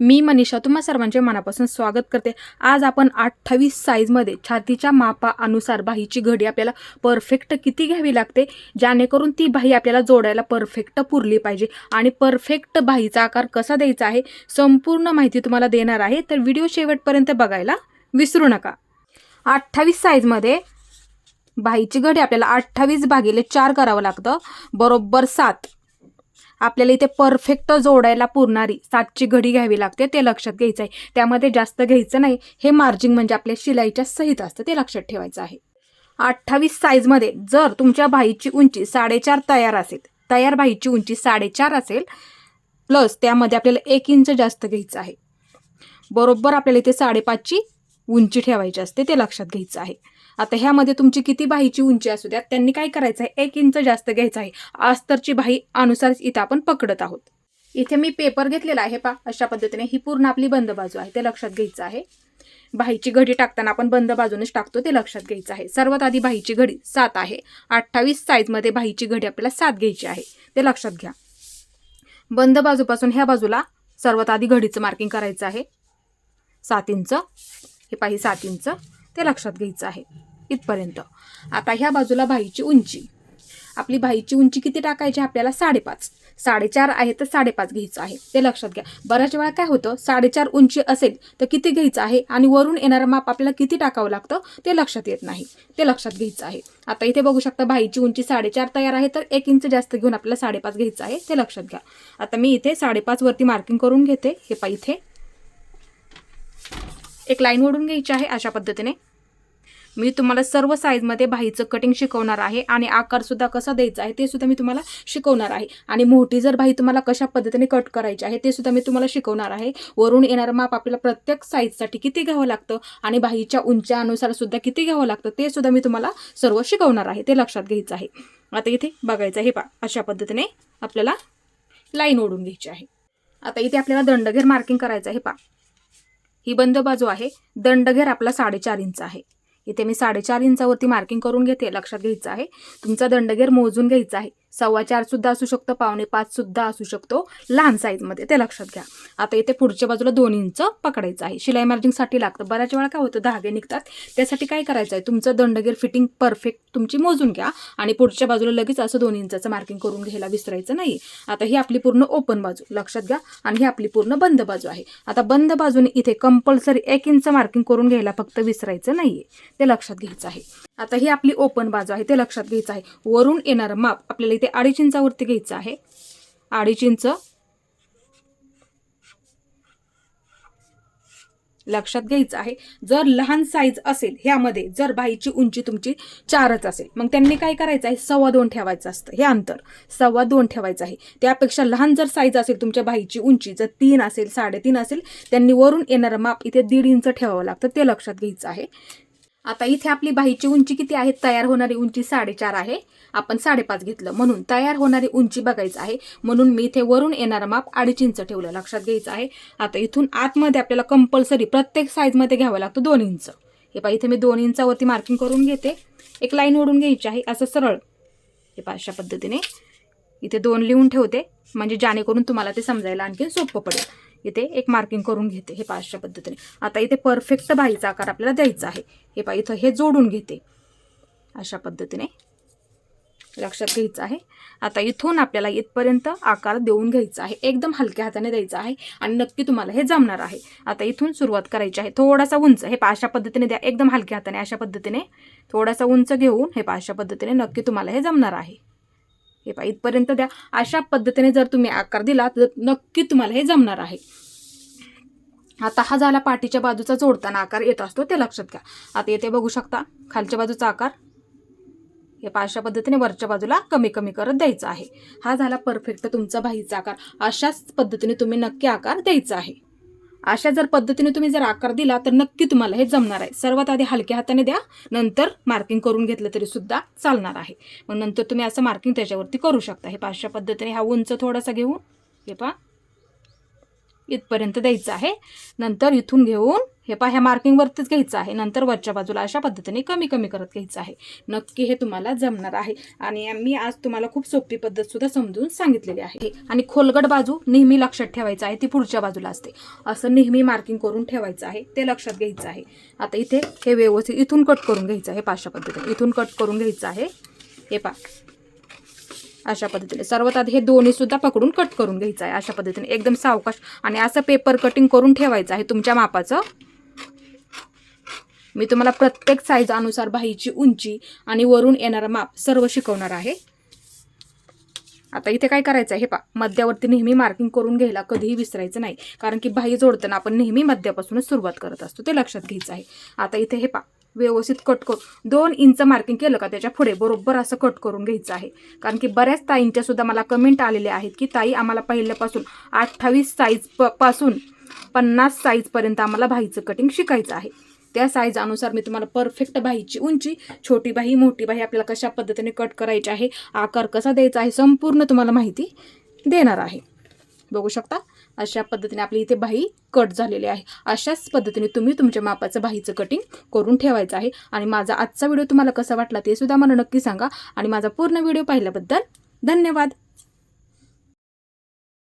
मी मनीषा तुम्हा सर्वांचे मनापासून स्वागत करते. आज आपण अठ्ठावीस साईजमध्ये छातीच्या मापानुसार बाहीची घडी आपल्याला परफेक्ट किती घ्यावी लागते? जेणेकरून ती बाही आपल्याला जोडायला परफेक्ट पुरली पाहिजे. आणि परफेक्ट बाहीचा आकार कसा द्यायचा आहे? संपूर्ण माहिती तुम्हाला देणार आहे. तर व्हिडिओ शेवटपर्यंत बघायला विसरू नका. अठ्ठावीस साईजमध्ये बाहीची घडी आपल्याला अठ्ठावीस भागिले चार करावं लागतं. बरोबर सात. आपल्याला इथे परफेक्ट जोडायला पुरणारी सातची घडी घ्यावी लागते ते लक्षात घ्यायचं आहे त्यामध्ये जास्त घ्यायचं नाही. हे मार्जिंग म्हणजे आपल्या शिलाईच्या सहित असतं ते लक्षात ठेवायचं आहे. अठ्ठावीस साईजमध्ये जर तुमच्या भाईची उंची साडेचार तयार असेल तयार भाईची उंची साडेचार असेल प्लस त्यामध्ये आपल्याला एक इंच जास्त घ्यायचं आहे. बरोबर आपल्याला इथे साडेपाचची उंची ठेवायची असते ते लक्षात घ्यायचं आहे. आता ह्यामध्ये तुमची किती बाहीची उंची असू द्या त्यांनी काय करायचं आहे? एक इंच जास्त घ्यायचं आहे. आस्तरची बाही अनुसार इथं आपण पकडत आहोत. इथे मी पेपर घेतलेला आहे पा अशा पद्धतीने. ही पूर्ण आपली बंद बाजू आहे ते लक्षात घ्यायचं आहे. बाहीची घडी टाकताना आपण बंद बाजूनच टाकतो ते लक्षात घ्यायचं आहे. सर्वात आधी बाहीची घडी सात आहे. अठ्ठावीस साईजमध्ये बाहीची घडी आपल्याला सात घ्यायची आहे. ते लक्षात घ्या. बंद बाजूपासून ह्या बाजूला सर्वात आधी घडीचं मार्किंग करायचं आहे. सात इंच. हे पाही सात इंच. ते लक्षात घ्यायचं आहे. इथपर्यंत. आता ह्या बाजूला भाईची उंची. आपली भाईची उंची किती टाकायची? आपल्याला साडेपाच. साडेचार आहे तर साडेपाच घ्यायचं आहे. ते लक्षात घ्या. बऱ्याच वेळा काय होतं? साडेचार उंची असेल तर किती घ्यायचं आहे? आणि वरून येणारं माप आपल्याला किती टाकावं लागतं? ते लक्षात येत नाही. ते लक्षात घ्यायचं आहे. आता इथे बघू शकता भाईची उंची साडेचार तयार आहे तर एक इंच जास्त घेऊन आपल्याला साडेपाच घ्यायचं आहे. ते लक्षात घ्या. आता मी इथे साडेपाच वरती मार्किंग करून घेते. हे पा इथे. एक लाईन ओढून घ्यायची आहे अशा पद्धतीने. मी तुम्हाला सर्व साईजमध्ये बाहीचं कटिंग शिकवणार आहे आणि आकारसुद्धा कसा द्यायचा आहे ते सुद्धा मी तुम्हाला शिकवणार आहे. आणि मोठी जर बाही तुम्हाला कशा पद्धतीने कट करायची आहे ते सुद्धा मी तुम्हाला शिकवणार आहे. वरून येणारं माप आपल्याला प्रत्येक साईजसाठी किती घ्यावं लागतं आणि बाहीच्या उंच्यानुसार सुद्धा किती घ्यावं लागतं ते सुद्धा मी तुम्हाला सर्व शिकवणार आहे. ते लक्षात घ्यायचं आहे. आता इथे बघायचं हे पा अशा पद्धतीने आपल्याला लाईन ओढून घ्यायची आहे. आता इथे आपल्याला दंडघेर मार्किंग करायचं आहे पा ही बंद बाजू आहे. दंडघेर आपला साडेचार इंच आहे. इथे मी साडेचार इंचावरती मार्किंग करून घेते. लक्षात घ्यायचं आहे. तुमचा दंडघेर मोजून घ्यायचा आहे. सव्वा चार सुद्धा असू शकतो पावणे पाच सुद्धा असू शकतो. लहान साईजमध्ये ते लक्षात घ्या. आता इथे पुढच्या बाजूला दोन इंच पकडायचं आहे. शिलाई मार्जिंगसाठी लागतं. बऱ्याच वेळा काय होतं धागे निघतात. त्यासाठी काय करायचं आहे? तुमचं दंडगीर फिटिंग परफेक्ट तुमची मोजून घ्या. आणि पुढच्या बाजूला लगेच असं दोन इंचाचं मार्किंग करून घ्यायला विसरायचं नाही आता ही आपली पूर्ण ओपन बाजू लक्षात घ्या. आणि ही आपली पूर्ण बंद बाजू आहे. आता बंद बाजूने इथे कंपल्सरी एक इंच मार्किंग करून घ्यायला फक्त विसरायचं नाहीये. ते लक्षात घ्यायचं आहे. आता ही आपली ओपन बाजू आहे ते लक्षात घ्यायचं आहे. वरून येणारं माप आपल्याला इथे अडीच इंचावरती घ्यायचं आहे. अडीच इंच. लक्षात घ्यायचं आहे. जर लहान साईज असेल ह्यामध्ये जर बाईची उंची तुमची चारच असेल मग त्यांनी काय करायचं आहे? सव्वा दोन ठेवायचं असतं. हे अंतर. सव्वा दोन ठेवायचं आहे. त्यापेक्षा लहान जर साईज असेल तुमच्या बाईची उंची जर तीन असेल साडेतीन असेल त्यांनी वरून येणारं माप इथे दीड इंच ठेवावं लागतं. ते लक्षात घ्यायचं आहे. आता इथे आपली बाहीची उंची किती आहे? तयार होणारी उंची साडेचार आहे. आपण साडेपाच घेतलं. म्हणून तयार होणारी उंची बघायचं आहे. म्हणून मी इथे वरून येणारं माप अडीच इंच ठेवलं. लक्षात घ्यायचं आहे. आता इथून आतमध्ये आपल्याला कंपल्सरी प्रत्येक साईजमध्ये घ्यावं लागतं दोन इंच. हे पहा इथे मी दोन इंचावरती मार्किंग करून घेते. एक लाईन ओढून घ्यायची आहे. असं सरळ. हे पहा अशा पद्धतीने. इथे दोन लिहून ठेवते. म्हणजे जेणेकरून तुम्हाला ते समजायला आणखी सोपं पडेल. इथे एक मार्किंग करून घेते हे पाचशा पद्धतीने. आता इथे परफेक्ट बाईचा आकार आपल्याला द्यायचा आहे. हे पा इथं हे जोडून घेते. अशा पद्धतीने लक्षात घ्यायचं आहे. आता इथून आपल्याला इथपर्यंत आकार देऊन घ्यायचा आहे. एकदम हलक्या हाताने द्यायचा आहे आणि नक्की तुम्हाला हे जमणार आहे. आता इथून सुरुवात करायची आहे. थोडासा उंच हे पा अशा पद्धतीने द्या. एकदम हलक्या हाताने अशा पद्धतीने थोडासा उंच घेऊन हे पा अशा पद्धतीने नक्की तुम्हाला हे जमणार आहे. हे पहा इथपर्यंत द्या. अशा पद्धतीने जर तुम्ही आकार दिला तर नक्की तुम्हाला हे जमणार आहे. आता हा झाला पाठीच्या बाजूचा जोडताना आकार येत असतो ते लक्षात घ्या. आता येथे बघू शकता खालच्या बाजूचा आकार. हे पाशा अशा पद्धतीने वरच्या बाजूला कमी कमी करत द्यायचा आहे. हा झाला परफेक्ट तुमचा बाहीचा आकार. अशाच पद्धतीने तुम्ही नक्की आकार द्यायचा आहे. अशा जर पद्धतीने तुम्ही जर आकार दिला तर नक्की तुम्हाला हे जमणार आहे. सर्वात आधी हलक्या हाताने द्या नंतर मार्किंग करून घेतलं तरी सुद्धा चालणार आहे. मग नंतर तुम्ही असं मार्किंग त्याच्यावरती करू शकता. हे पाचशा पद्धतीने हा उंच थोडासा घेऊन हे पहा. इथपर्यंत द्यायचं आहे. नंतर इथून घेऊन हे पहा ह्या मार्किंगवरतीच घ्यायचं आहे. नंतर वरच्या बाजूला अशा पद्धतीने कमी कमी करत घ्यायचं आहे. नक्की हे तुम्हाला जमणार आहे. आणि मी आज तुम्हाला खूप सोपी पद्धतसुद्धा समजून सांगितलेली आहे. आणि खोलगट बाजू नेहमी लक्षात ठेवायचं आहे. ती पुढच्या बाजूला असते. असं नेहमी मार्किंग करून ठेवायचं आहे. ते लक्षात घ्यायचं आहे. आता इथे हे व्यवस्थित इथून कट करून घ्यायचं आहे. पाचशा पद्धतीने इथून कट करून घ्यायचं आहे. हे पा अशा पद्धतीने. सर्वात आधी हे दोन्ही सुद्धा पकडून कट करून घ्यायचं आहे. अशा पद्धतीने एकदम सावकाश आणि असं पेपर कटिंग करून ठेवायचं आहे तुमच्या मापाचं. मी तुम्हाला प्रत्येक साईज अनुसार बाहीची उंची आणि वरून येणारा माप सर्व शिकवणार आहे. आता इथे काय करायचं आहे हे पा मध्यावरती नेहमी मार्किंग करून घ्यायला कधीही विसरायचं नाही. कारण की बाही जोडताना आपण नेहमी मध्यापासूनच सुरुवात करत असतो. ते लक्षात घ्यायचं आहे. आता इथे हे पा व्यवस्थित कट करून. दोन इंच मार्किंग केलं का त्याच्या पुढे? बरोबर असं कट करून घ्यायचं आहे. कारण की बऱ्याच ताईंच्या सुद्धा मला कमेंट आलेल्या आहेत की ताई आम्हाला पहिल्यापासून अठ्ठावीस साईज प पासून पन्नास साईजपर्यंत आम्हाला भाईचं कटिंग शिकायचं आहे. त्या साईज अनुसार मी तुम्हाला परफेक्ट बाहीची उंची छोटी बाही मोठी बाही आपल्याला कशा पद्धतीने कट करायची आहे आकार कसा द्यायचा आहे संपूर्ण तुम्हाला माहिती देणार आहे. बघू शकता? अशा पद्धतीने आपली इथे बाही कट झालेली आहे. अशाच पद्धतीने तुम्ही तुमच्या मापाचं बाहीचं कटिंग करून ठेवायचं आहे. आणि माझा आजचा व्हिडिओ तुम्हाला कसा वाटला ते सुद्धा मला नक्की सांगा. आणि माझा पूर्ण व्हिडिओ पाहिल्याबद्दल धन्यवाद.